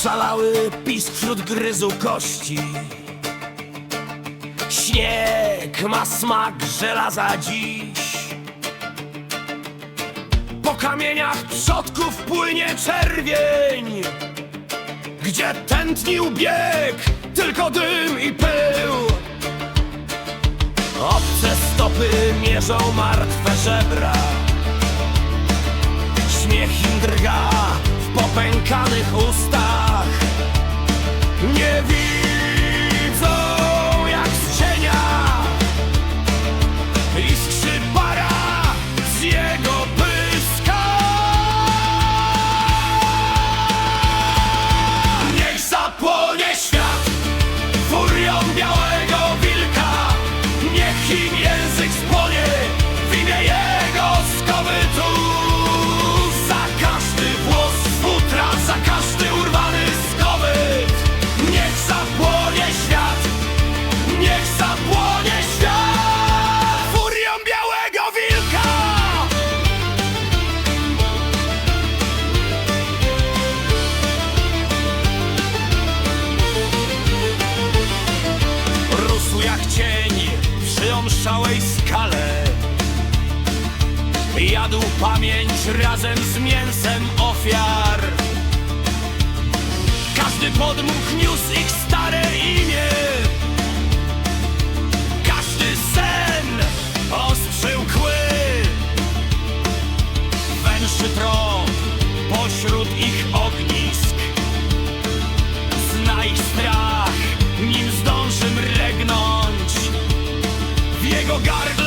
uścisk wśród gryzu kości. Śnieg ma smak żelaza dziś. Po kamieniach przodków płynie czerwień, gdzie tętnił bieg tylko dym i pył. Obce stopy mierzą martwe żebra. Śmiech im drga popękanych ustach. Jadł pamięć razem z mięsem ofiar. Każdy podmuch niósł ich stare imię. Każdy sen ostrzył kły. Węszy trop pośród ich ognisk. Zna ich strach, nim zdąży mregnąć. W jego gardle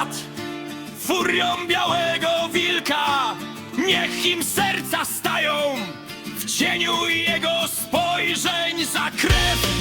świat furią białego wilka. Niech im serca stają w cieniu jego spojrzeń za krew